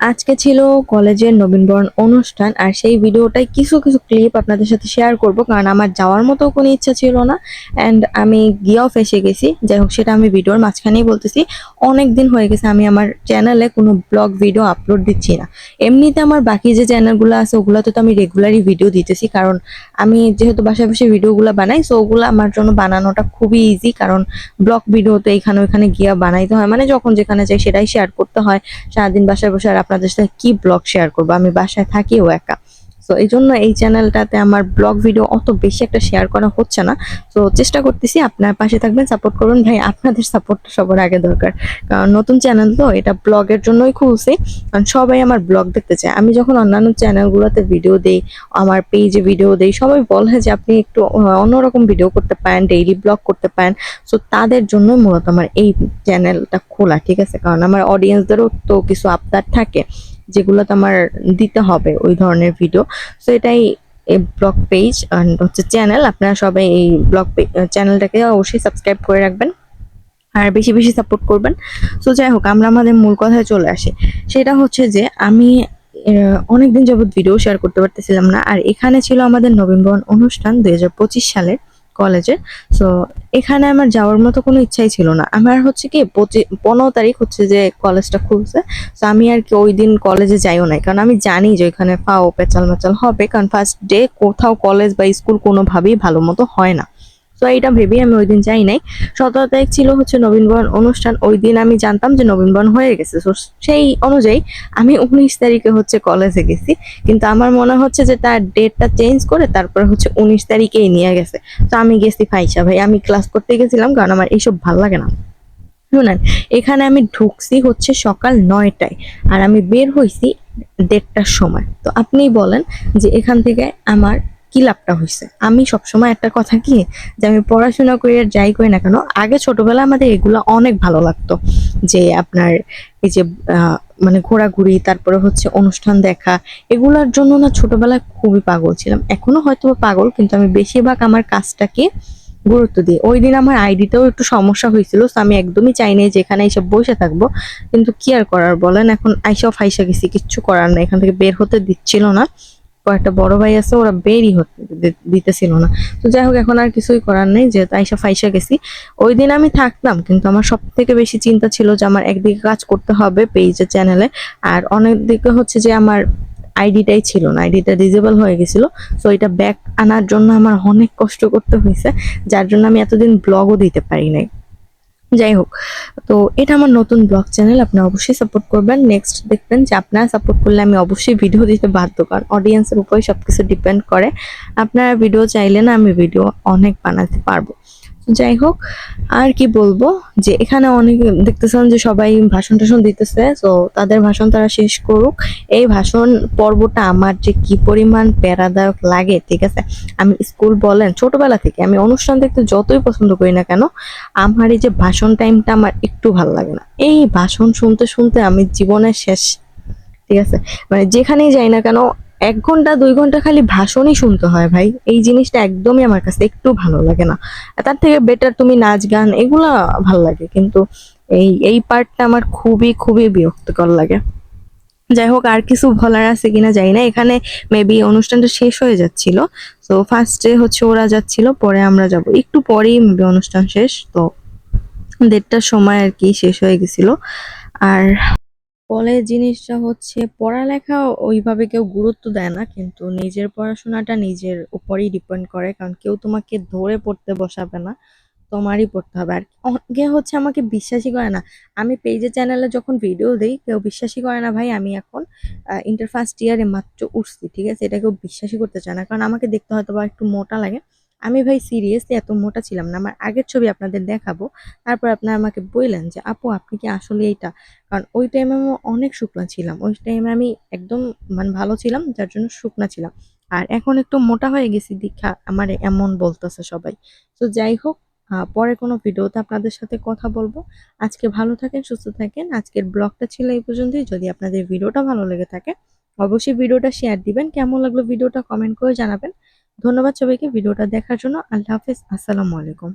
আজকে ছিল কলেজের নবীনবরণ অনুষ্ঠান আর সেই ভিডিওটাই কিছু কিছু ক্লিপ আপনাদের সাথে শেয়ার করব, কারণ আমার যাওয়ার মতো কোনো ইচ্ছা ছিল না। অ্যান্ড আমি গিয়েও ফেসে গেছি। যাই হোক, সেটা আমি ভিডিওর মাঝখানেই বলতেছি। অনেক দিন হয়ে গেছে, আমি আমার চ্যানেলে কোনো ব্লগ ভিডিও আপলোড দিচ্ছি না। এমনিতে আমার বাকি যে চ্যানেলগুলো আছে, ওগুলোতে তো আমি রেগুলারই ভিডিও দিতেছি, কারণ আমি যেহেতু বাসায় বসে ভিডিওগুলো বানাই সো ওগুলো আমার জন্য বানানোটা খুবই ইজি কারণ ব্লগ ভিডিও তো এখানে ওইখানে গিয়ে বানাইতে হয়। মানে যখন যেখানে যাই, সেটাই শেয়ার করতে হয়। সারাদিন বাসায় বসে আর আপনাদের সাথে কি ব্লগ শেয়ার করব? আমি বাসায় থাকিও একা। তো এই জন্য এই চ্যানেলটাতে আমার ব্লগ ভিডিও অত বেশি একটা শেয়ার করা হচ্ছে না। তো চেষ্টা করতেছি আপনার পাশে থাকবেন সাপোর্ট করুন। ভাই, আপনাদের সাপোর্টটা সবার আগে দরকার। কারণ নতুন চ্যানেল তো, এটা ব্লগের জন্যই খুলছি। কারণ সবাই আমার ব্লগ দেখতে চায়। আমি যখন অন্যান্য চ্যানেলগুলোতে ভিডিও দেই, আমার পেজে ভিডিও দেই, সবাই বলে যে আপনি একটু অন্যরকম ভিডিও করতে পারেন ডেইলি ব্লগ করতে পারেন। সো তাদের জন্য মূলত আমার এই চ্যানেলটা খোলা, ঠিক আছে? কারণ আমার অডিয়েন্সদেরও তো কিছু আবদার থাকে। যেগুলো তো আমার দিতে হবে ওই ধরনের ভিডিও সো এটাই এই ব্লগ পেজ অ্যান্ড হচ্ছে চ্যানেল আপনারা সবাই এই ব্লগ চ্যানেলটাকে অবশ্যই সাবস্ক্রাইব করে রাখবেন আর বেশি বেশি সাপোর্ট করবেন। সো যাই হোক, আমরা আমাদের মূল কথায় চলে আসি। সেটা হচ্ছে যে, আমি অনেকদিন যাবত ভিডিও শেয়ার করতে পারতেছিলাম না। আর এখানে ছিল আমাদের নবীনবরণ অনুষ্ঠান দুই হাজার পঁচিশ সালের। কলেজে। সো এখানে আমার যাওয়ার মতো কোনো ইচ্ছাই ছিল না। আমার হচ্ছে কি পনেরো তারিখ হচ্ছে যে কলেজটা খুলছে। তো আমি আর কি ওই দিন কলেজে যাইও নাই। কারণ আমি জানি যে ওইখানে পাও পেচাল মেচাল হবে। কারণ ফার্স্ট ডে কোথাও কলেজ বা স্কুল কোনোভাবেই ভালো মতো হয় না। তো এইটা ভেবেই আমি ওই দিন যাই নাই। সতেরো তারিখ ছিল হচ্ছে নবীনবরণ অনুষ্ঠান ওই দিন আমি জানতাম যে নবীনবরণ হয়ে গেছে। তো সেই অনুযায়ী আমি উনিশ তারিখে হচ্ছে কলেজে গেছি। কিন্তু আমার মনে হচ্ছে যে তার ডেটটা চেঞ্জ করে তারপর হচ্ছে উনিশ তারিখেই নিয়ে গেছে। তো আমি গেছি ফাইসা ভাই, আমি ক্লাস করতে গেছিলাম কারণ আমার এইসব ভালো লাগে না। শুনেন, এখানে আমি ঢুকছি হচ্ছে সকাল নয়টায় আর আমি বের হইছি দেড়টার সময়। তো আপনি বলেন যে এখান থেকে আমার কি লাভটা হয়েছে আমি সবসময় একটা কথা কি, যে আমি পড়াশোনা করি আর যাই করি না কেন, আগে ছোটবেলা আমাদের এগুলো অনেক ভালো লাগতো। যে আপনার এই যে মানে ঘোরাঘুরি, তারপরে হচ্ছে অনুষ্ঠান দেখা, এগুলোর জন্য না ছোটবেলায় খুবই পাগল ছিলাম। এখনও হয়তো পাগল, কিন্তু আমি বেশিরভাগ আমার কাজটাকে গুরুত্ব দিই। ওই দিন আমার আইডিতেও একটু সমস্যা হয়েছিল তো আমি একদমই চাই নাই যে এখানে এসে বসে থাকব। কিন্তু কি আর করার বলেন, এখন আইসা ফাইসা গেছি, কিচ্ছু করার না এখান থেকে বের হতে দিচ্ছিল না। কয়েকটা বড় ভাই আছে, ওরা বেরই হতে দিতেছিল না। তো যাই হোক, এখন আর কিছুই করার নেই, যেহেতু আইসা ফাইসা গেছি। ওই দিন আমি থাকতাম, কিন্তু আমার সব থেকে বেশি চিন্তা ছিল যে আমার একদিকে কাজ করতে হবে পেজে, চ্যানেলে। আর অনেক দিকে হচ্ছে যে আমার আইডিটাই ছিল না, আইডিটা ডিজেবল হয়ে গেছিল। তো এটা ব্যাক আনার জন্য আমার অনেক কষ্ট করতে হয়েছে, যার জন্য আমি এতদিন ব্লগও দিতে পারি নাই। যাই হোক তো এটা আমার নতুন ব্লগ চ্যানেল আপনি অবশ্যই সাপোর্ট করবেন। নেক্সট দেখবেন যে আপনারা সাপোর্ট করলে আমি অবশ্যই ভিডিও দিতে বাধ্য, কারণ অডিয়েন্সের উপরে সবকিছু ডিপেন্ড করে। আপনারা ভিডিও চাইলে না আমি ভিডিও অনেক বানাতে পারব। যাই হোক, আর কি বলব? যে এখানে অনেক দেখতেছেন যে সবাই ভাষণ টাষণ দিতেছে তো তাদের ভাষণ তারা শেষ করুক। এই ভাষণ পর্বটা আমার যে কি পরিমাণ প্যারাদায়ক লাগে, ঠিক আছে? আমি স্কুল বলেন, ছোটবেলা থেকে আমি অনুষ্ঠান দেখতে যতই পছন্দ করি না কেন, আমার এই যে ভাষণ টাইমটা আমার একটু ভালো লাগে না। এই ভাষণ শুনতে শুনতে আমি জীবনের শেষ ঠিক আছে? মানে যেখানেই যাই না কেন, এক ঘণ্টা, দুই ঘণ্টা খালি ভাষণই শুনতে হয় ভাই। এই জিনিসটা একদমই আমার কাছে একটু ভালো লাগে না। তার থেকে বেটার তুমি নাচ, গান এগুলা ভালো লাগে। কিন্তু এই এই পার্টটা আমার খুবই খুবই বিরক্তিকর লাগে। যাই হোক, আর কিছু বলার আছে কিনা জানি না। এখানে মেবি অনুষ্ঠানটা শেষ হয়ে যাচ্ছিল। তো ফার্স্টে হচ্ছে ওরা যাচ্ছিল, পরে আমরা যাব। একটু পরেই মেবি অনুষ্ঠান শেষ। তো দেড়টার সময় আর কি শেষ হয়ে গেছিল। আর কলেজ জিনিসটা হচ্ছে পড়ালেখা ওইভাবে কেউ গুরুত্ব দেয় না, কিন্তু নিজের পড়াশোনাটা নিজের উপরেই ডিপেন্ড করে, কারণ কেউ তোমাকে ধরে পড়তে বসাবে না, তোমারই পড়তে হবে। আর অনেকে হচ্ছে আমাকে বিশ্বাসই করে না। আমি পেজে চ্যানেলে যখন ভিডিও দিই, কেউ বিশ্বাসই করে না, ভাই, আমি এখন ইন্টার ফার্স্ট ইয়ারে মাত্র উঠছি, ঠিক আছে? এটা কেউ বিশ্বাসই করতে চায় না। কারণ আমাকে দেখতে হয়তো বা একটু মোটা লাগে। আমি ভাই সিরিয়াসলি এত মোটা ছিলাম না, আমার আগের ছবি আপনাদের দেখাবো। তারপর আপনারা আমাকে বললেন যে, আপু, আপনি কি আসলে এইটা? কারণ ওই টাইমে আমি অনেক শুকনা ছিলাম। ওই টাইমে আমি একদম মানে ভালো ছিলাম, যার জন্য শুকনা ছিলাম। আর এখন একটু মোটা হয়ে গেছি দীক্ষা আমার এমন বলতেছে সবাই। তো যাই হোক পরে কোনো ভিডিওতে আপনাদের সাথে কথা বলব। আজকে ভালো থাকেন, সুস্থ থাকেন। আজকের ব্লগটা ছিল এই পর্যন্তই। যদি আপনাদের ভিডিওটা ভালো লেগে থাকে, অবশ্যই ভিডিওটা শেয়ার দিবেন। কেমন লাগল ভিডিওটা কমেন্ট করে জানাবেন। ধন্যবাদ সবাইকে ভিডিওটা দেখার জন্য। আল্লাহ হাফেজ। আসসালামু আলাইকুম।